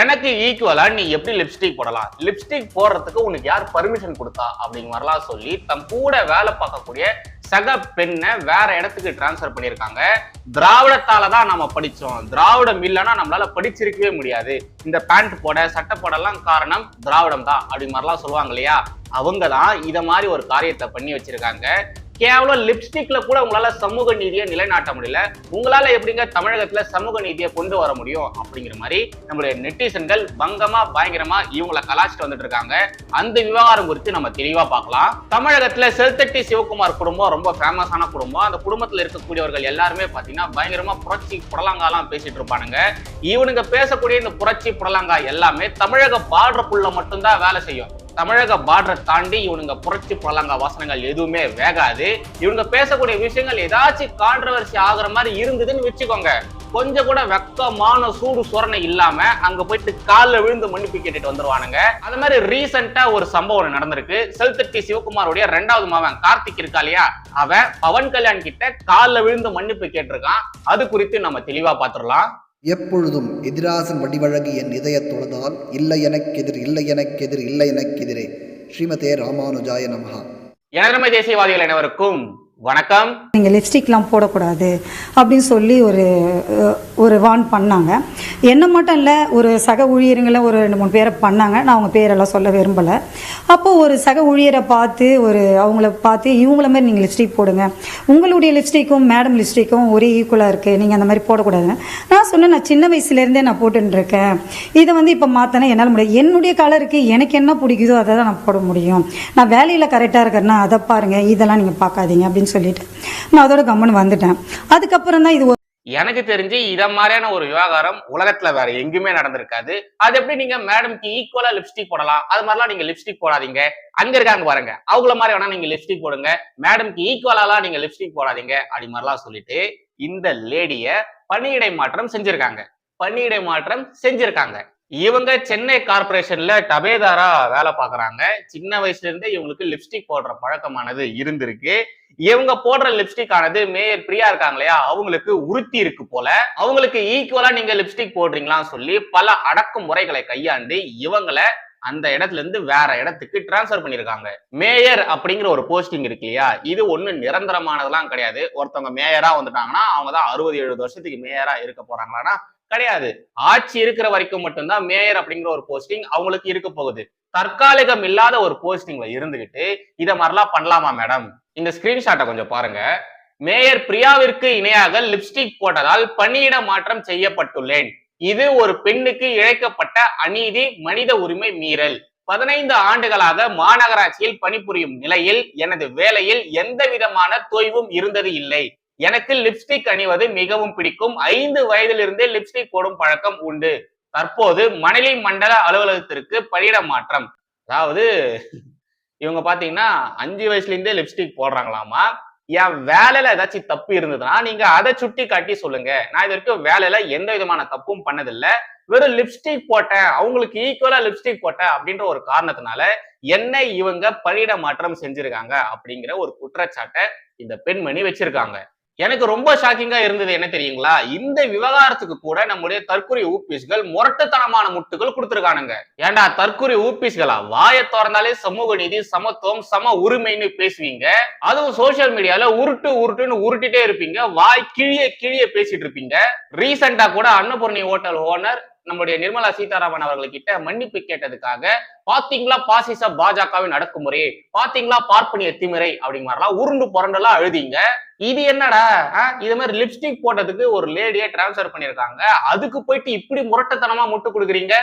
எனக்கு ஈக்குவலா நீ எப்படி லிப்ஸ்டிக் போடலாம்? லிப்ஸ்டிக் போடுறதுக்கு உனக்கு யார் பர்மிஷன் கொடுத்தா? அப்படிங்கிற மாதிரிலாம் சொல்லி தம் கூட வேலை பார்க்கக்கூடிய சக பெண்ணை வேற இடத்துக்கு டிரான்ஸ்ஃபர் பண்ணியிருக்காங்க. திராவிடத்தால தான் நம்ம படிச்சோம். திராவிடம் இல்லைன்னா நம்மளால படிச்சிருக்கவே முடியாது. இந்த பேண்ட் போட சட்டை போடலாம் காரணம் திராவிடம் தான் அப்படி மாதிரிலாம் சொல்லுவாங்க இல்லையா? அவங்க தான் இதை மாதிரி ஒரு காரியத்தை பண்ணி வச்சிருக்காங்க. கேவலம் லிப்ஸ்டிக்ல கூட உங்களால சமூக நீதியை நிலைநாட்ட முடியல. உங்களால எப்படிங்க தமிழகத்துல சமூக நீதியை கொண்டு வர முடியும் அப்படிங்கிற மாதிரி நம்மளுடைய நெட்டிசன்கள் பங்கமா பயங்கரமா இவங்களை கலாச்சிட்டு வந்துட்டு இருக்காங்க. அந்த விவகாரம் குறித்து நம்ம தெளிவா பார்க்கலாம். தமிழகத்துல செல்தட்டி சிவகுமார் குடும்பம் ரொம்ப ஃபேமஸான குடும்பம். அந்த குடும்பத்துல இருக்கக்கூடியவர்கள் எல்லாருமே பாத்தீங்கன்னா பயங்கரமா புரட்சி புடலங்காலாம் பேசிட்டு இருப்பானுங்க. இவனுங்க பேசக்கூடிய இந்த புரட்சி புடலாங்கா எல்லாமே தமிழக பார்டருக்குள்ள மட்டும்தான் வேலை செய்யும். தமிழக பார்டரை தாண்டி இவனுங்க புரட்சி பழங்க வசனங்கள் எதுவுமே வேகாது. இவனுங்க பேசக்கூடிய விஷயங்கள் ஏதாச்சும் கான்ட்ரவர்சி ஆகுற மாதிரி இருந்ததுன்னு வச்சுக்கோங்க. கொஞ்சம் கூட வெக்கமான சூடு சுரணை இல்லாம அங்க போயிட்டு காலில் விழுந்து மன்னிப்பு கேட்டுட்டு வந்துருவானுங்க. அது மாதிரி ரீசெண்டா ஒரு சம்பவம் நடந்திருக்கு. செல்தட்டி சிவகுமாருடைய ரெண்டாவது மாவன் கார்த்திக் இருக்கா இல்லையா? அவன் பவன் கல்யாண் கிட்ட காலில் விழுந்து மன்னிப்பு கேட்டிருக்கான். அது குறித்து நம்ம தெளிவா பாத்துடலாம் எப்பொழுதும் எதிராசன் வடிவழகு என் இதயத் தொழுதால் இல்லை எனக்கெதிர் இல்லை எனக்கெதிர் இல்லை எனக்கெதிரே ஸ்ரீமதே ராமானுஜாய நமகா எனதர்மை தேசியவாதிகள் அனைவருக்கும் வணக்கம். நீங்கள் லிப்ஸ்டிக்லாம் போடக்கூடாது அப்படின்னு சொல்லி ஒரு ஒரு வான் பண்ணாங்க. என்ன மட்டும் இல்லை ஒரு சக ஊழியருங்களை ஒரு ரெண்டு மூணு பேரை பண்ணாங்க. நான் அவங்க பேரெல்லாம் சொல்ல விரும்பலை. அப்போ ஒரு சக ஊழியரை பார்த்து ஒரு அவங்கள பார்த்து இவங்கள மாதிரி நீங்கள் லிப்ஸ்டிக் போடுங்க. உங்களுடைய லிப்ஸ்டிக்கும் மேடம் லிப்ஸ்டிக்கும் ஒரே ஈக்குவலாக இருக்குது நீங்கள் அந்த மாதிரி போடக்கூடாதுங்க நான் சொன்னேன் நான் சின்ன வயசுலேருந்தே நான் போட்டுன்னு இருக்கேன் இதை வந்து இப்போ மாற்றினா என்னால் முடியாது. என்னுடைய கலருக்கு எனக்கு என்ன பிடிக்குதோ அதை தான் நான் போட முடியும். நான் வேலையில் கரெக்டாக இருக்கிறேன்னா அதை பாருங்கள் இதெல்லாம் நீங்கள் பார்க்காதீங்க. அப்படின்னு சொல்லிட்டு. நான் அதோட கம்மன் வந்துட்டேன். அதுக்கப்புறம் தான் இது எனக்கு தெரிஞ்சு இத மாதிரியான ஒரு விவகாரம் உலகத்துல வேற எங்குமே நடந்திருக்காது. அது எப்படி நீங்க மேடம்க்கு ஈக்குவலா லிப்ஸ்டிக் போடலாம்? அது மாதிரிலாம் நீங்க லிப்ஸ்டிக் போடாதீங்க. அங்க இருக்காங்க பாருங்க. அவங்கள மாதிரி வேணா நீங்க லிப்ஸ்டிக் போடுங்க. மேடம்க்கு ஈக்குவலாலாம் நீங்க லிப்ஸ்டிக் போடாதீங்க. அப்படி மாதிரிலாம் சொல்லிட்டு இந்த லேடிய பணியிடை மாற்றம் செஞ்சிருக்காங்க. பணியிடை மாற்றம் செஞ்சிருக்காங்க. இவங்க சென்னை கார்பரேஷன்ல டபேதாரா வேலை பார்க்கறாங்க. சின்ன வயசுல இருந்தே இவங்களுக்கு லிப்ஸ்டிக் போடுற பழக்கமானது இருந்திருக்கு. இவங்க போடுற லிப்ஸ்டிக் ஆனது மேயர் பிரியா இருக்காங்க இல்லையா? அவங்களுக்கு உறுத்தி இருக்கு போல. அவங்களுக்கு ஈக்குவலா நீங்க லிப்ஸ்டிக் போடுறீங்களான்னு சொல்லி பல அடக்குமுறைகளை கையாண்டு இவங்களை அந்த இடத்துல இருந்து வேற இடத்துக்கு டிரான்ஸ்ஃபர் பண்ணிருக்காங்க மேயர் அப்படிங்கிற ஒரு போஸ்டிங் இருக்கு இல்லையா? இது ஒண்ணு நிரந்தரமானதெல்லாம் கிடையாது. ஒருத்தவங்க மேயரா வந்துட்டாங்கன்னா அவங்க தான் அறுபது எழுபது வருஷத்துக்கு மேயரா இருக்க போறாங்களான்னா கிடையாது. ஆட்சி இருக்கிற வரைக்கும் மட்டும்தான் மேயர் அப்படிங்கிற ஒரு போஸ்டிங் அவங்களுக்கு இருக்க போகுது. தற்காலிகம் இல்லாத ஒரு போஸ்டிங்ல இருந்துகிட்டு இத மாதிரிலாம் பண்ணலாமா மேடம் இந்த ஸ்கிரீன்ஷாட்டை கொஞ்சம் பாருங்க. மேயர் பிரியாவிற்கு இணையாக லிப்ஸ்டிக் போட்டதால் பணியிட மாற்றம் செய்யப்பட்டுள்ளேன். இது ஒரு பெண்ணுக்கு இழைக்கப்பட்ட அநீதி மனித உரிமை மீறல். பதினைந்து ஆண்டுகளாக மாநகராட்சியில் பணிபுரியும் நிலையில் எனது வேலையில் எந்த விதமான தொய்வும் இருந்தது இல்லை. எனக்கு லிப்ஸ்டிக் அணிவது மிகவும் பிடிக்கும். ஐந்து வயதிலிருந்தே லிப்ஸ்டிக் போடும் பழக்கம் உண்டு. தற்போது மணலி மண்டல அலுவலகத்திற்கு பணியிட மாற்றம். அதாவது இவங்க பாத்தீங்கன்னா அஞ்சு வயசுல இருந்தே லிப்ஸ்டிக் போடுறாங்களாமா? என் வேலையில ஏதாச்சும் தப்பு இருந்ததுன்னா நீங்க அதை சுட்டி காட்டி சொல்லுங்க. நான் இது வரைக்கும் வேலையில எந்த விதமான தப்பும் பண்ணதில்லை. வெறும் லிப்ஸ்டிக் போட்டேன். அவங்களுக்கு ஈக்குவலா லிப்ஸ்டிக் போட்டேன் அப்படின்ற ஒரு காரணத்தினால என்ன இவங்க பணியிட மாற்றம் செஞ்சிருக்காங்க அப்படிங்கிற ஒரு குற்றச்சாட்டை இந்த பெண்மணி வச்சிருக்காங்க. எனக்கு ரொம்ப ஷாக்கிங்கா இருந்தது என்ன தெரியுங்களா? இந்த விவகாரத்துக்கு கூட நம்முடைய தற்கொலை ஊபிஸ்கள் முரட்டுத்தனமான முட்டுகள் கொடுத்துருக்கானுங்க. ஏன்டா தற்கொலை ஊபிஸ்களா? வாயை திறந்தாலே சமூக நீதி சமத்துவம் சம உரிமைன்னு பேசுவீங்க. அதுவும் சோசியல் மீடியால உருட்டு உருட்டுன்னு உருட்டிட்டே இருப்பீங்க. வாய் கிழிய கிழிய பேசிட்டு இருப்பீங்க. ரீசெண்டா கூட அன்னபூர்ணி ஹோட்டல் ஓனர் நம்முடைய நிர்மலா சீதாராமன் அவர்கள்கிட்ட மன்னிப்பு கேட்டதுக்காக பாத்தீங்களா பாசிச பாஜகவின் அடக்குமுறை? பாத்தீங்களா பார்ப்பனிய திமிரை? அப்படிங்கிற மாதிரிலாம் உருண்டு புரண்டெல்லாம் எழுதிங்க. இது என்னடா? ஆஹ், இது மாதிரி லிப்ஸ்டிக் போட்டதுக்கு ஒரு லேடியை டிரான்ஸ்ஃபர் பண்ணியிருக்காங்க. அதுக்கு போயிட்டு இப்படி முரட்டத்தனமா முட்டு கொடுக்குறீங்க?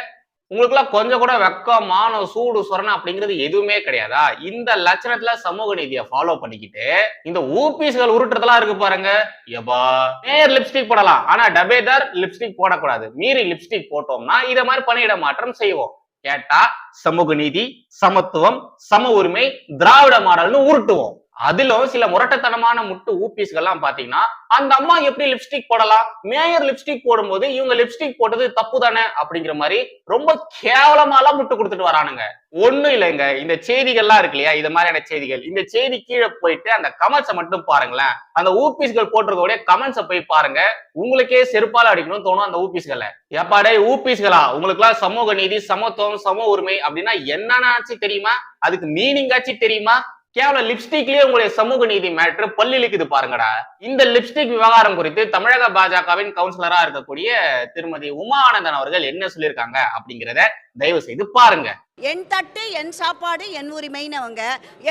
உங்களுக்குலாம் கொஞ்சம் கூட வெக்கம் மானம் சூடு சொரணம் அப்படிங்கிறது எதுவுமே கிடையாதா? இந்த லட்சணத்துல சமூக நீதியை ஃபாலோ பண்ணிக்கிட்டு இந்த ஊபிஸ்கள் உருட்டுறதெல்லாம் இருக்கு பாருங்க. எபா நேர் லிப்ஸ்டிக் போடலாம். ஆனா டபேதார் லிப்ஸ்டிக் போடக்கூடாது. மீறி லிப்ஸ்டிக் போட்டோம்னா இதை மாதிரி பணியிட மாற்றம் செய்வோம். கேட்டா சமூக நீதி சமத்துவம் சம உரிமை திராவிட மாடல்னு உருட்டுவோம். அதிலும் சில முரட்டத்தனமான முட்டு ஊபிஸ்கள்லாம் பாத்தீங்கன்னா அந்த அம்மா எப்படி லிப்ஸ்டிக் போடலாம்? மேயர் லிப்ஸ்டிக் போடும்போது இவங்க லிப்ஸ்டிக் போட்டது தப்பு தானே அப்படிங்கிற மாதிரி ரொம்ப கேவலமாலாம் முட்டு கொடுத்துட்டு வரானுங்க. ஒண்ணும் இல்லைங்க. இந்த செய்திகள்லாம் இருக்கு இல்லையா? இது மாதிரியான செய்திகள். இந்த செய்தி கீழே போயிட்டு அந்த கமெண்ட்ஸை மட்டும் பாருங்களேன். அந்த ஊபிஸ்கள் போட்டுறதோட கமெண்ட்ஸை போய் பாருங்க. உங்களுக்கே செருப்பால் அடிக்கணும்னு தோணும் அந்த ஊபிஸ்களை எப்பாடே ஊபிஸ்களா உங்களுக்கு எல்லாம் சமூக நீதி சமத்துவம் சம உரிமை அப்படின்னா என்னன்னாச்சு தெரியுமா? அதுக்கு மீனிங் ஆச்சு தெரியுமா? கேவலம் லிப்ஸ்டிக்லயே உங்களுடைய சமூக நீதி மேட்ரு பல்லிழுக்குது பாருங்கடா. இந்த லிப்ஸ்டிக் விவகாரம் குறித்து தமிழக பாஜகவின் கவுன்சிலரா இருக்கக்கூடிய திருமதி உமா ஆனந்தன் அவர்கள் என்ன சொல்லியிருக்காங்க அப்படிங்கிறத தயவு செய்து பாருங்க. என் தட்டு என் சாப்பாடு என் உரிமைன்னு அவங்க.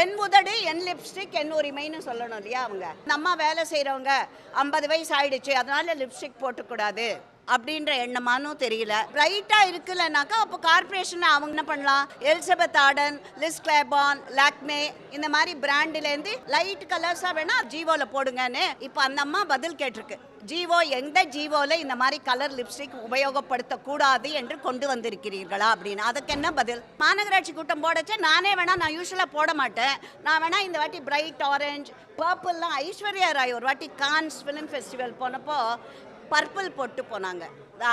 என் உதடு என் லிப்ஸ்டிக் என் உரிமைன்னு சொல்லணும் இல்லையா அவங்க? நம்ம வேலை செய்கிறவங்க ஐம்பது வயசு ஆயிடுச்சு அதனால லிப்ஸ்டிக் போட்டுக்கூடாது. அப்படின்ற எண்ணமானும் தெரியல. ரைட்டாக இருக்குல்லனாக்கா அப்போ கார்பரேஷன் அவங்க என்ன பண்ணலாம்? Elizabeth Arden Liz Claiborne Lakme இந்த மாதிரி பிராண்ட்லேருந்து லைட் கலர்ஸாக வேணா ஜீவோவில் போடுங்கன்னு இப்போ அந்த அம்மா பதில் கேட்டிருக்கு. ஜீவோ எந்த ஜீவோல இந்த மாதிரி கலர் லிப்ஸ்டிக் உபயோகப்படுத்தக்கூடாது என்று கொண்டு வந்திருக்கிறீர்களா அப்படின்னு. அதுக்கு என்ன பதில்? மாநகராட்சி கூட்டம் போடச்சு நானே வேணா நான் யூஸ்வலாக போட மாட்டேன். நான் வேணா இந்த வாட்டி பிரைட் ஆரஞ்சு பர்பிள்லாம் ஐஸ்வர்யா ராய் ஒரு வாட்டி கான்ஸ் ஃபிலிம் ஃபெஸ்டிவல் போனப்போ பர்பிள் போட்டு போனாங்க.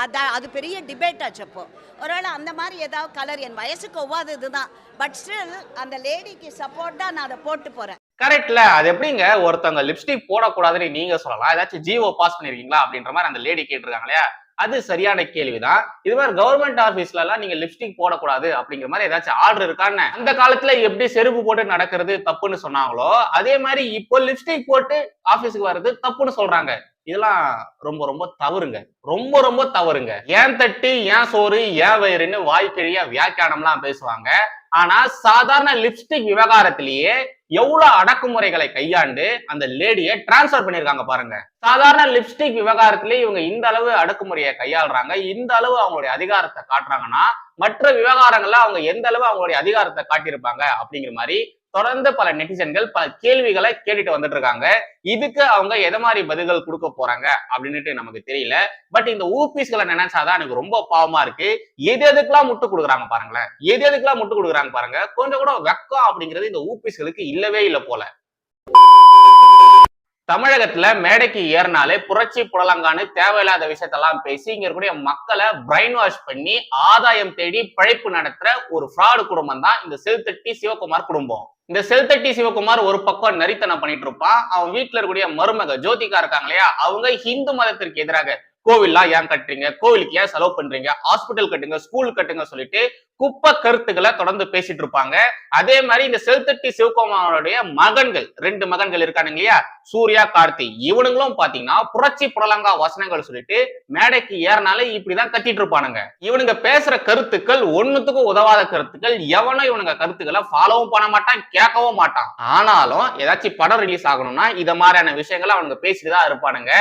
அதான் அது பெரிய டிபேட் ஆச்சு அப்போ. ஒருவேளை அந்த மாதிரி ஏதாவது கலர் என் வயசுக்கு ஒவ்வாதது இதுதான். பட் ஸ்டில் அந்த லேடிக்கு சப்போர்ட்டாக நான் அதை போட்டு போகிறேன் கரெக்ட்ல அது எப்படிங்க? ஒருத்தவங்க லிப்ஸ்டிக் போடக்கூடாதுன்னு நீங்க சொல்லலாம். ஏதாச்சும் ஜியோ பாஸ் பண்ணிருக்கீங்களா அப்படின்ற மாதிரி அந்த லேடி கேட்டிருக்காங்க இல்லையா? அது சரியான கேள்விதான். இது மாதிரி கவர்மெண்ட் ஆபீஸ்ல எல்லாம் நீங்க லிப்ஸ்டிக் போடக்கூடாது அப்படிங்கிற மாதிரி ஏதாச்சும் ஆர்டர் இருக்கான்னு. அந்த காலத்துல எப்படி செருப்பு போட்டு நடக்கிறது தப்புன்னு சொன்னாங்களோ அதே மாதிரி இப்போ லிப்ஸ்டிக் போட்டு ஆபீஸுக்கு வர்றது தப்புன்னு சொல்றாங்க. இதெல்லாம் ரொம்ப ரொம்ப தவறுங்க. ரொம்ப ரொம்ப தவறுங்க. ஏன் தட்டி ஏன் சோறு ஏன் வயிறுன்னு வாய்க்கிழியா வியாக்கியானம்லாம் பேசுவாங்க. ஆனா சாதாரண லிப்ஸ்டிக் விவகாரத்திலேயே எவ்வளவு அடக்குமுறைகளை கையாண்டு அந்த லேடியை டிரான்ஸ்ஃபர் பண்ணிருக்காங்க பாருங்க. சாதாரண லிப்ஸ்டிக் விவகாரத்திலே இவங்க இந்த அளவு அடக்குமுறையை கையாளுறாங்க. இந்த அளவு அவங்களுடைய அதிகாரத்தை காட்டுறாங்கன்னா மற்ற விவகாரங்கள்ல அவங்க எந்த அளவு அவங்களுடைய அதிகாரத்தை காட்டியிருப்பாங்க அப்படிங்கிற மாதிரி தொடர்ந்து பல நெட்டிசன்கள் பல கேள்விகளை கேட்டுட்டு வந்துட்டு இருக்காங்க. இதுக்கு அவங்க எதை மாதிரி பதில்கள் கொடுக்க போறாங்க அப்படின்னுட்டு நமக்கு தெரியல. பட் இந்த ஊபிஸ்களை நினைச்சாதான் எனக்கு ரொம்ப பாவமா இருக்கு. எது எதுக்கெல்லாம் முட்டு கொடுக்குறாங்க பாருங்களேன். எது எதுக்கெல்லாம் முட்டு கொடுக்குறாங்க பாருங்க. கொஞ்சம் கூட வெக்கம் அப்படிங்கிறது இந்த ஊபிஸ்களுக்கு இல்லவே இல்லை போல. தமிழகத்துல மேடைக்கு ஏறினாலே புரட்சி புடலங்கான்னு தேவையில்லாத விஷயத்தெல்லாம் பேசி இங்க இருக்கக்கூடிய மக்களை பிரைன் வாஷ் பண்ணி ஆதாயம் தேடி பழைப்பு நடத்துற ஒரு ஃப்ராடு குடும்பம் தான் இந்த செல்தட்டி சிவகுமார் குடும்பம். இந்த செல்தட்டி சிவகுமார் ஒரு பக்கம் நரித்தனம் பண்ணிட்டு இருப்பான் அவன் வீட்டுல இருக்கக்கூடிய மருமக ஜோதிகா இருக்காங்க இல்லையா? அவங்க ஹிந்து மதத்திற்கு எதிராக கோவில்லாம் ஏன் கட்டுறீங்க? கோவிலுக்கு ஏன் செலவு பண்றீங்க? ஹாஸ்பிட்டல் கட்டுங்க ஸ்கூல் கட்டுங்க சொல்லிட்டு குப்ப கருத்துக்களை தொடர்ந்து பேசிட்டு இருப்பாங்க. அதே மாதிரி இந்த செல்தட்டி சிவகுமாரோடைய மகன்கள் ரெண்டு மகன்கள் இருக்கானுங்க இல்லையா? சூர்யா கார்த்தி. இவனுங்களும் பாத்தீங்கன்னா புரட்சி புடலங்கா வசனங்கள் சொல்லிட்டு மேடைக்கு ஏறினாலே இப்படிதான் கத்திட்டு இருப்பானுங்க. இவனுங்க பேசுற கருத்துக்கள் ஒண்ணுத்துக்கும் உதவாத கருத்துக்கள். எவனும் இவனுங்க கருத்துக்களை ஃபாலோவும் பண்ண மாட்டான் கேட்கவும் மாட்டான். ஆனாலும் ஏதாச்சும் படம் ரிலீஸ் ஆகணும்னா இத மாதிரியான விஷயங்களை அவனுங்க பேசிட்டு தான் இருப்பானுங்க.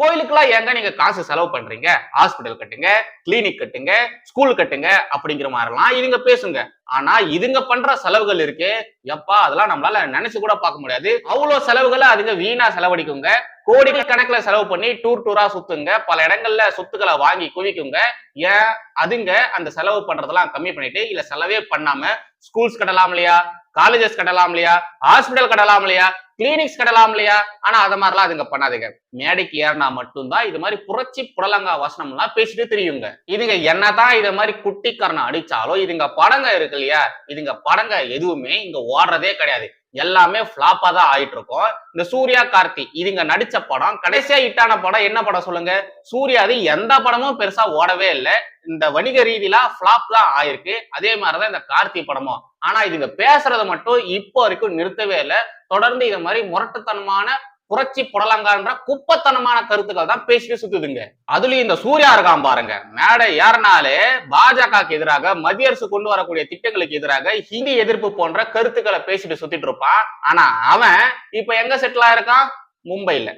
கோயிலுக்குலாம் ஏங்க நீங்க காசு செலவு பண்றீங்க? ஹாஸ்பிட்டல் கட்டுங்க கிளினிக் கட்டுங்க ஸ்கூல் கட்டுங்க அப்படிங்கிற மாதிரிலாம் இதுங்க பேசுங்க. ஆனா இதுங்க பண்ற செலவுகள் இருக்கு எப்பா அதெல்லாம் நம்மளால நினைச்சு கூட பார்க்க முடியாது. அவ்வளவு செலவுகளை அதுங்க வீணா செலவழிக்குங்க. கோடிகள் கணக்குல செலவு பண்ணி டூர் டூரா சுத்துங்க. பல இடங்கள்ல சொத்துக்களை வாங்கி குவிக்குங்க. ஏன்? அதுங்க அந்த செலவு பண்றதெல்லாம் கம்மி பண்ணிட்டு இல்ல செலவே பண்ணாம ஸ்கூல்ஸ் கட்டலாம் இல்லையா? காலேஜஸ் கட்டலாம் இல்லையா? ஹாஸ்பிட்டல் கட்டலாம் இல்லையா? கிளினிக்ஸ் கட்டலாம் இல்லையா? ஆனா அத மாதிரிலாம் அதுங்க பண்ணாதுங்க. மேடைக்கு ஏறினா மட்டும்தான் இது மாதிரி புரட்சி புடலங்கா வசனம்லாம் பேசிட்டு தெரியுங்க. இதுங்க என்னதான் இதை மாதிரி குட்டிக்காரனை அடிச்சாலும் இதுங்க படங்க இருக்கு இல்லையா? இதுங்க படங்க எதுவுமே இங்க ஓடுறதே கிடையாது. எல்லாமே ஃபிளாப்பா தான் ஆயிட்டு இருக்கும் இந்த சூர்யா கார்த்தி இதுங்க நடிச்ச படம் கடைசியா ஹிட்டான படம் என்ன படம் சொல்லுங்க? சூர்யாது எந்த படமும் பெருசா ஓடவே இல்லை. இந்த வணிக ரீதியில ஃபிளாப் தான் ஆயிருக்கு. அதே மாதிரிதான் இந்த கார்த்தி படமும். ஆனா இதுங்க பேசுறத மட்டும் இப்போ வரைக்கும் நிறுத்தவே இல்லை. தொடர்ந்து இது மாதிரி முரட்டுத்தனமான புரட்சி புடலங்கான்ற குப்பத்தனமான கருத்துக்கள் தான் பேசிட்டு சுத்துதுங்க. அதுலயும் இந்த சூர்யா இருக்கான் பாருங்க. மேடை ஏறினாலே பாஜகவுக்கு எதிராக மத்திய அரசு கொண்டு வரக்கூடிய திட்டங்களுக்கு எதிராக ஹிந்தி எதிர்ப்பு போன்ற கருத்துக்களை பேசிட்டு சுத்திட்டு இருப்பான். ஆனா அவன் இப்ப எங்க செட்டில் ஆயிருக்கான்? மும்பைல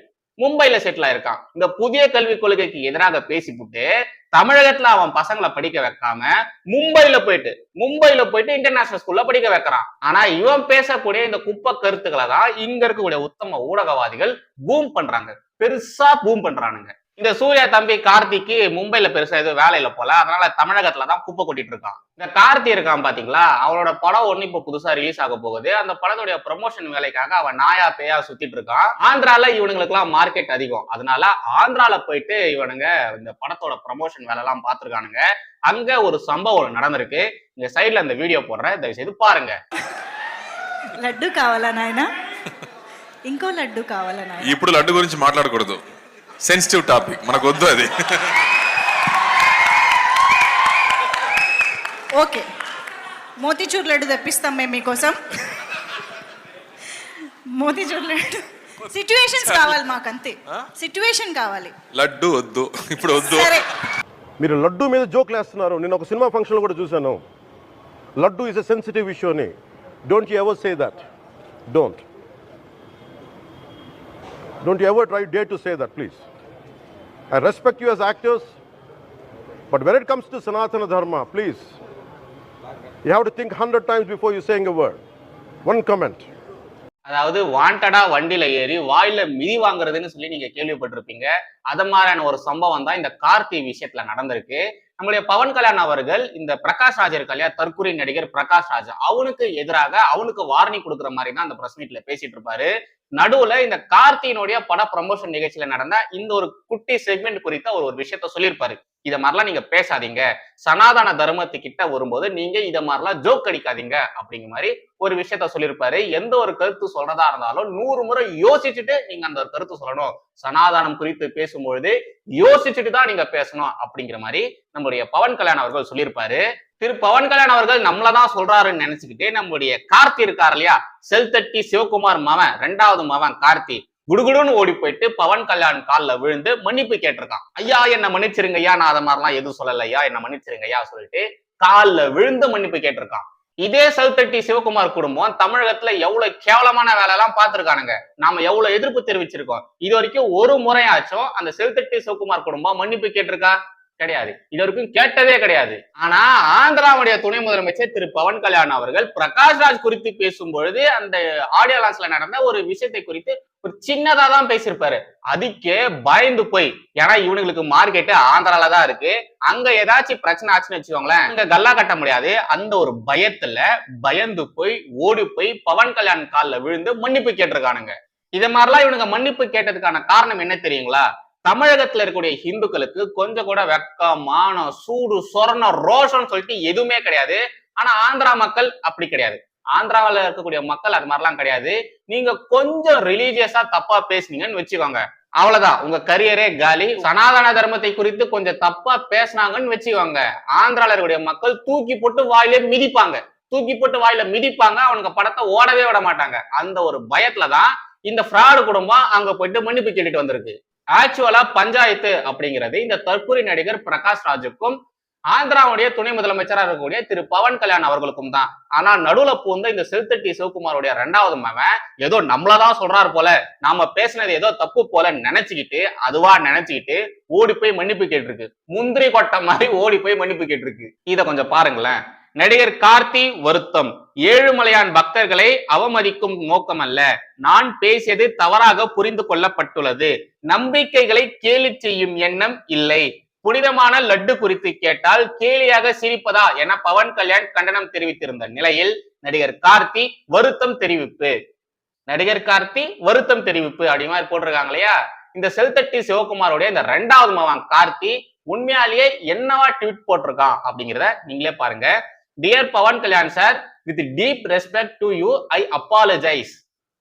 மும்பைல செட்டில் ஆயிருக்கான். இந்த புதிய கல்விக் கொள்கைக்கு எதிராக பேசிவிட்டு தமிழகத்துல அவன் பசங்களை படிக்க வைக்காம மும்பைல போயிட்டு மும்பைல போயிட்டு இன்டர்நேஷனல் ஸ்கூல்ல படிக்க வைக்கிறான். ஆனா இவன் பேசக்கூடிய இந்த குப்பை கருத்துக்களை தான் இங்க இருக்கக்கூடிய உத்தம ஊடகவாதிகள் பூம் பண்றாங்க. பெருசா பூம் பண்றானுங்க. இந்த சூர்யா தம்பி கார்த்திக்கு மும்பைல பெருசா எதுவும் வேலையில போல அதனால தமிழகத்துல தான் குப்பை கொட்டிட்டு இருக்கான் இந்த கார்த்தி இருக்கான் பாத்தீங்களா அவனோட படம் ஒண்ணு இப்ப புதுசா ரிலீஸ் ஆக போகுது அந்த படத்துடைய ப்ரமோஷன் வேலைக்காக அவன் நாயா பேயா சுத்திட்டு இருக்கான் ஆந்திரால இவனுங்களுக்கு எல்லாம் மார்க்கெட் அதிகம் அதனால ஆந்திரால போயிட்டு இவனுங்க இந்த படத்தோட ப்ரமோஷன் வேலை எல்லாம் பாத்துருக்கானுங்க அங்க ஒரு சம்பவம் நடந்திருக்கு இந்த சைடுல இந்த வீடியோ போடுறேன் தயவு செய்து பாருங்க లడ్డు కావాలా నాయన ఇంకో లడ్డు కావాలా నాయన ఇప్పుడు లడ్డు గురించి మాట్లాడకూడదు సెన్సిటివ్ టాపిక్ మనకు వద్దు అది. ఓకే. మోతీచూర్ లడ్డు తెప్పిస్తాం మేము మీకోసం. మోతీచూర్ లడ్డు. సిచ్యువేషన్స్ కావాలి మాకు అంతే సిచ్యువేషన్ కావాలి. లడ్డు వద్దు. ఇప్పుడు వద్దు. సరే. మీరు లడ్డు మీద జోక్లు వేస్తున్నారు నేను ఒక సినిమా ఫంక్షన్లో కూడా చూశాను. Laddu is a sensitive issue అని. Don't you ever say that don't don't you ever try day to say that please I respect you as actors, but when it comes to Sanatana Dharma, please, you have to think 100 times before you're saying a word. One comment. அதாவது வாண்டடா வண்டியில ஏறி வாயில மிதி வாங்குறதுன்னு சொல்லி நீங்க கேள்விப்பட்டிருப்பீங்க அத மாதிரியான ஒரு சம்பவம் தான் இந்த கார்த்தி விஷயத்துல நடந்திருக்கு நம்மளுடைய பவன் கல்யாண் அவர்கள் இந்த பிரகாஷ் ராஜ் இருக்க இல்லையா தற்கொலை நடிகர் பிரகாஷ் ராஜ் அவனுக்கு எதிராக அவனுக்கு வார்னிங் கொடுக்குற மாதிரி தான் அந்த பிரஸ் மீட்ல பேசிட்டு இருப்பாரு நடுவுல இந்த கார்த்தியினுடைய பட ப்ரமோஷன் நிகழ்ச்சியில நடந்த இந்த ஒரு குட்டி செக்மெண்ட் குறித்த ஒரு ஒரு விஷயத்த சொல்லியிருப்பாரு. இதை மாதிரிலாம் நீங்க பேசாதீங்க. சனாதன தர்மத்துக்கிட்ட வரும்போது நீங்க இதை மாதிரிலாம் ஜோக் அடிக்காதீங்க அப்படிங்கிற மாதிரி ஒரு விஷயத்த சொல்லியிருப்பாரு. எந்த ஒரு கருத்து சொல்றதா இருந்தாலும் நூறு முறை யோசிச்சுட்டு நீங்க அந்த ஒரு கருத்து சொல்லணும். சனாதானம் குறித்து பேசும்பொழுது யோசிச்சுட்டு தான் நீங்க பேசணும் அப்படிங்கிற மாதிரி நம்மளுடைய பவன் கல்யாண் அவர்கள் சொல்லியிருப்பாரு. திரு பவன் கல்யாண் அவர்கள் நம்மளதான் சொல்றாருன்னு நினைச்சுக்கிட்டு நம்மளுடைய கார்த்தி இருக்கார் இல்லையா? செல்தட்டி சிவகுமார் மவன் ரெண்டாவது மவன் கார்த்தி. குடுகுடுன்னு ஓடி போயிட்டு பவன் கல்யாண் கால்ல விழுந்து மன்னிப்பு கேட்டிருக்கான். ஐயா என்ன மன்னிச்சிருங்க ஐயா. நான் அதை மாதிரிலாம் எதுவும் சொல்லலையா என்ன மன்னிச்சிருங்க ஐயா சொல்லிட்டு கால்ல விழுந்து மன்னிப்பு கேட்டிருக்கான். இதே செல்தட்டி சிவகுமார் குடும்பம் தமிழகத்துல எவ்வளவு கேவலமான வேலை எல்லாம் பார்த்திருக்கானுங்க. நாம எவ்வளவு எதிர்ப்பு தெரிவிச்சிருக்கோம். இது வரைக்கும் ஒரு முறையாச்சும் அந்த செல்தட்டி சிவகுமார் குடும்பம் மன்னிப்பு கேட்டிருக்கா? கிடையாது. இது வரைக்கும் கேட்டதே கிடையாது. ஆனா ஆந்திராவுடைய துணை முதலமைச்சர் திரு பவன் கல்யாண் அவர்கள் பிரகாஷ் ராஜ் குறித்து பேசும் பொழுது அந்த ஆடியோ லான்ஸ்ல நடந்த ஒரு விஷயத்தை குறித்து ஒரு சின்னதா தான் பேசியிருப்பாரு. அதுக்கே பயந்து போய் ஏன்னா இவனுங்களுக்கு மார்க்கெட் ஆந்திரால தான் இருக்கு. அங்க ஏதாச்சும் பிரச்சனை ஆச்சுன்னு வச்சுக்கோங்களேன் அங்க கல்லா கட்ட முடியாது. அந்த ஒரு பயத்துல பயந்து போய் ஓடி போய் பவன் கல்யாண் கால்ல விழுந்து மன்னிப்பு கேட்டிருக்கானுங்க. இதை மாதிரிலாம் இவனுங்க மன்னிப்பு கேட்டதுக்கான காரணம் என்ன தெரியுங்களா? தமிழகத்துல இருக்கக்கூடிய ஹிந்துக்களுக்கு கொஞ்சம் கூட வெக்கம் மானம் சூடு சொரணம் ரோஷம்னு சொல்லிட்டு எதுவுமே கிடையாது. ஆனா ஆந்திரா மக்கள் அப்படி கிடையாது. ஆந்திராவில் இருக்கக்கூடிய மக்கள் அது மாதிரிலாம் கிடையாது. நீங்க கொஞ்சம் ரிலீஜியஸா தப்பா பேசுனீங்கன்னு வச்சுக்கோங்க. அவ்வளவுதான். உங்க கரியரே காலி. சனாதன தர்மத்தை குறித்து கொஞ்சம் தப்பா பேசுனாங்கன்னு வச்சுக்கோங்க. ஆந்திரால இருக்கக்கூடிய மக்கள் தூக்கி போட்டு வாயிலே மிதிப்பாங்க. தூக்கி போட்டு வாயில மிதிப்பாங்க. அவனுக்கு படத்தை ஓடவே விட மாட்டாங்க. அந்த ஒரு பயத்துலதான் இந்த ஃப்ராடு குடும்பம் அங்க போயிட்டு மன்னிப்பு கேட்டுட்டு வந்திருக்கு. ஆக்சுவலா பஞ்சாயத்து அப்படிங்கிறது இந்த தற்கொலை நடிகர் பிரகாஷ் ராஜுக்கும் ஆந்திராவுடைய துணை முதலமைச்சரா இருக்கக்கூடிய திரு பவன் கல்யாண் அவர்களுக்கும் தான். ஆனா நடுவுல பூந்த இந்த செல்தட்டி சிவகுமாருடைய ரெண்டாவது மகன் ஏதோ நம்மளதான் சொல்றாரு போல நாம பேசினது ஏதோ தப்பு போல நினைச்சுக்கிட்டு அதுவா நினைச்சுக்கிட்டு ஓடி போய் மன்னிப்பு கேட்டிருக்கு. முந்திரி கொட்டை மாதிரி ஓடி போய் மன்னிப்பு கேட்டிருக்கு. இத கொஞ்சம் பாருங்களேன். நடிகர் கார்த்தி வருத்தம். ஏழுமலையான் பக்தர்களை அவமதிக்கும் நோக்கம் அல்ல நான் பேசியது தவறாக புரிந்து கொள்ளப்பட்டுள்ளது. நம்பிக்கைகளை கேலி செய்யும் எண்ணம் இல்லை. புனிதமான லட்டு குறித்து கேட்டால் கேலியாக சிரிப்பதா என பவன் கல்யாண் கண்டனம் தெரிவித்திருந்த நிலையில் நடிகர் கார்த்தி வருத்தம் தெரிவிப்பு. நடிகர் கார்த்தி வருத்தம் தெரிவிப்பு அப்படி போட்டிருக்காங்க இல்லையா? இந்த செல்தட்டி சிவகுமாரோடைய இந்த ரெண்டாவது மகன் கார்த்தி உண்மையாலேயே என்னவா ட்வீட் போட்டிருக்கான் அப்படிங்கிறத நீங்களே பாருங்க. Dear Pawan Kalyan sir with deep respect to you I apologise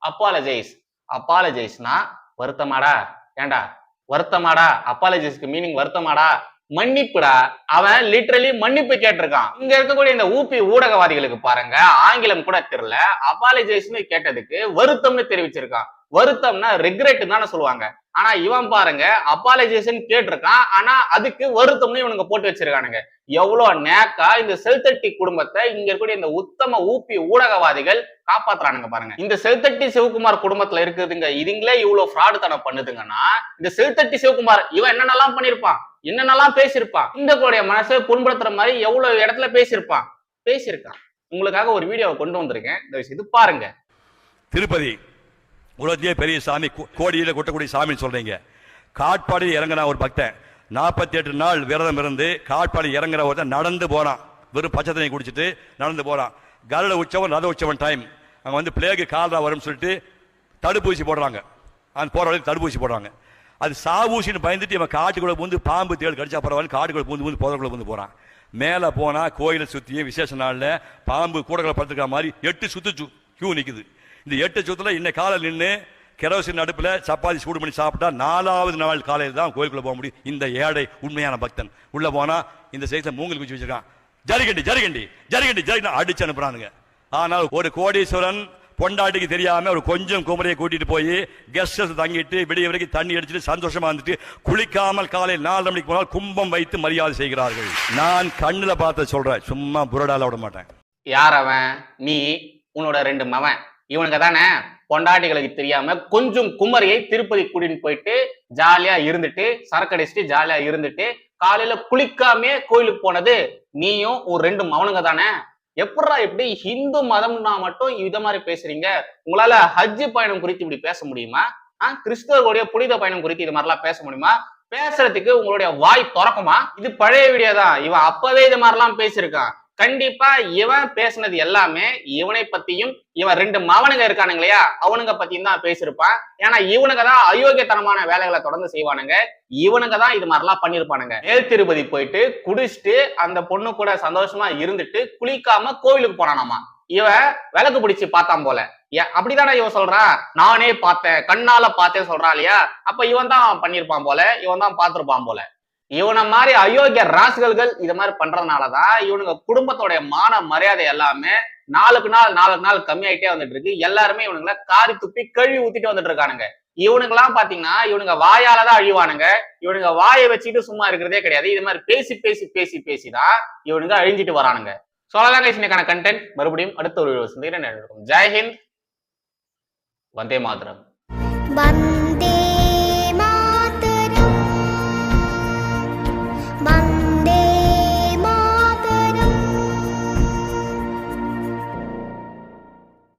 apologise அப்பாலஜைஸ்னா வருத்தமாடா? ஏண்டா? வருத்தமாடா? அப்பாலஜிஸ்க்கு மீனிங் வருத்தமாடா? மன்னிப்புடா. அவன் லிட்ரலி மன்னிப்பு கேட்டிருக்கான். இங்க இருக்கக்கூடிய இந்த ஊபி ஊடகவாதிகளுக்கு பாருங்க ஆங்கிலம் கூட தெரியல. அப்பாலஜைஸ்னு கேட்டதுக்கு வருத்தம்னு தெரிவிச்சிருக்கான். வருத்தம்னா ரிக்ரெட் தானே சொல்லுவாங்க. ஆனா இவன் பாருங்க அப்பாலஜேஷன் கேட்டிருக்கான். ஆனா அதுக்கு வருத்தம்னு இவனுங்க போட்டு வச்சிருக்கானுங்க. எவ்வளவு நேக்கா இந்த செல்தட்டி குடும்பத்தை இங்க இருக்கக்கூடிய இந்த உத்தம ஊப்பி ஊடகவாதிகள் காப்பாத்துறானுங்க பாருங்க. இந்த செல்தட்டி சிவகுமார் குடும்பத்துல இருக்குதுங்க இதுங்களே இவ்வளவு ஃப்ராடு தனம் பண்ணுதுங்கன்னா இந்த செல்தட்டி சிவகுமார் இவன் என்னென்னலாம் பண்ணிருப்பான்? என்னென்னலாம் பேசியிருப்பான்? இந்த மனசை புண்படுத்துற மாதிரி எவ்வளவு இடத்துல பேசியிருப்பான்? பேசியிருக்கான். உங்களுக்காக ஒரு வீடியோவை கொண்டு வந்திருக்கேன். இந்த விஷயத்து பாருங்க. திருப்பதி உலகத்திலே பெரிய சாமி கோடியில் கொட்டக்கூடிய சாமின்னு சொல்கிறீங்க காட்பாடி இறங்கினா ஒரு பக்தன் நாற்பத்தி எட்டு நாள் விரதம் இருந்து காட்பாடி இறங்குற ஒருத்தன் நடந்து போகிறான் வெறும் பச்சை தண்ணி குடிச்சிட்டு நடந்து போகிறான் கருட உற்சவம் ரத உற்சவம் டைம் அங்கே வந்து பிளேகு கால்ரா வரும்னு சொல்லிட்டு தடுப்பூசி போடுறாங்க. அந்த போகிற வரைக்கும் தடுப்பூசி போடுறாங்க. அது சாவூசின்னு பயந்துட்டு இவன் காட்டுக்குள்ளே பூந்து பாம்பு தேடு கடிச்சா பரவாயில்ல காட்டுக்குள்ள பூந்து பூந்து புதற்குள்ள பூந்து போகிறான் மேலே போனால் கோயிலை சுற்றியும் விசேஷ நாளில் பாம்பு கூடகளை படுத்துக்கிற மாதிரி எட்டு சுத்து சு- கியூ நிற்குது இந்த எட்டு சுத்துல இன்னை காலை நின்று கெரோசின் அடுப்பில் சப்பாத்தி சூடு பண்ணி சாப்பிட்டா நாலாவது நாள் காலையில் தான் கோயிலுக்குள்ளே போக முடியும். இந்த ஏழை உண்மையான பக்தன். உள்ளே போனால் இந்த சைஸில் மூங்கல் குச்சி வச்சிருக்கான். ஜரிகண்டி ஜரிகண்டி ஜரிகண்டி ஜரிகண்டி அடிச்சு அனுப்புறானுங்க. ஆனால் ஒரு கோடீஸ்வரன் பொண்டாட்டிக்கு தெரியாம ஒரு கொஞ்சம் குமரியை கூட்டிட்டு போய் கெஸ்ட் ஹவுஸ் தங்கிட்டு விடிய வரைக்கும் தண்ணி அடிச்சுட்டு சந்தோஷமா இருந்துட்டு குளிக்காமல் காலை நாலு மணிக்கு போனால் கும்பம் வைத்து மரியாதை செய்கிறார்கள். நான் கண்ணுல பார்த்து சொல்றேன். சும்மா புரடால விட மாட்டேன். யார் அவன்? நீ உன்னோட ரெண்டு மவன். இவனுங்க தானே பொண்டாட்டிகளுக்கு தெரியாம கொஞ்சம் குமரியை திருப்பதி கூட்டிட்டு போயிட்டு ஜாலியா இருந்துட்டு சரக்கு அடிச்சுட்டு ஜாலியா இருந்துட்டு காலையில குளிக்காமே கோயிலுக்கு போனது நீயும் ஒரு ரெண்டு மவனுங்க தானே எப்படா இப்படி ஹிந்து மதம்னா மட்டும் இத மாதிரி பேசுறீங்க? உங்களால ஹஜ் பயணம் குறித்து இப்படி பேச முடியுமா? ஆஹ் கிறிஸ்தவர்களுடைய புனித பயணம் குறித்து இது மாதிரிலாம் பேச முடியுமா? பேசுறதுக்கு உங்களுடைய வாய் திறக்குமா? இது பழைய வீடியோ தான் இவன் அப்பவே இது மாதிரிலாம் பேசியிருக்கான். கண்டிப்பா இவன் பேசுனது எல்லாமே இவனை பத்தியும் இவன் ரெண்டு மவனுங்க இருக்கானுங்க இல்லையா அவனுங்க பத்தியும் தான் பேசியிருப்பான். ஏன்னா இவனுங்க தான் அயோக்கியத்தனமான வேலைகளை தொடர்ந்து செய்வானுங்க. இவனுங்க தான் இது மாதிரிலாம் பண்ணிருப்பானுங்க மேல் திருப்பதி போயிட்டு குடிச்சிட்டு அந்த பொண்ணு கூட சந்தோஷமா இருந்துட்டு குளிக்காம கோவிலுக்கு போனானாமா. இவன் விளக்கு பிடிச்சி பார்த்தான் போல. அப்படிதானே இவன் சொல்றான்? நானே பார்த்தேன் கண்ணால பார்த்தேன் சொல்றான் இல்லையா? அப்ப இவன் தான் பண்ணிருப்பான் போல இவன் தான் பார்த்திருப்பான் போல. இவனை மாதிரி அயோக்கிய ராசுகள்கள் இது மாதிரி பண்றதுனாலதான் இவனுங்க குடும்பத்தோடைய மான மரியாதை எல்லாமே நாளுக்கு நாள் நாளுக்கு நாள் கம்மியாயிட்டே வந்துட்டு இருக்கு. எல்லாருமே இவனுங்களை காரி துப்பி கழுவி ஊத்திட்டு வந்துட்டு இருக்கானுங்க. இவனுங்க எல்லாம் பாத்தீங்கன்னா இவனுங்க வாயாலதான் அழிவானுங்க. இவனுங்க வாயை வச்சுட்டு சும்மா இருக்கிறதே கிடையாது. இது மாதிரி பேசி பேசி பேசி பேசிதான் இவனுங்க அழிஞ்சிட்டு வரானுங்க. சோழதான் கட்சிக்கான கண்டென்ட் மறுபடியும் அடுத்த ஒரு சந்திக்கிறேன். ஜெய்ஹிந்த் வந்தே மாதரம்.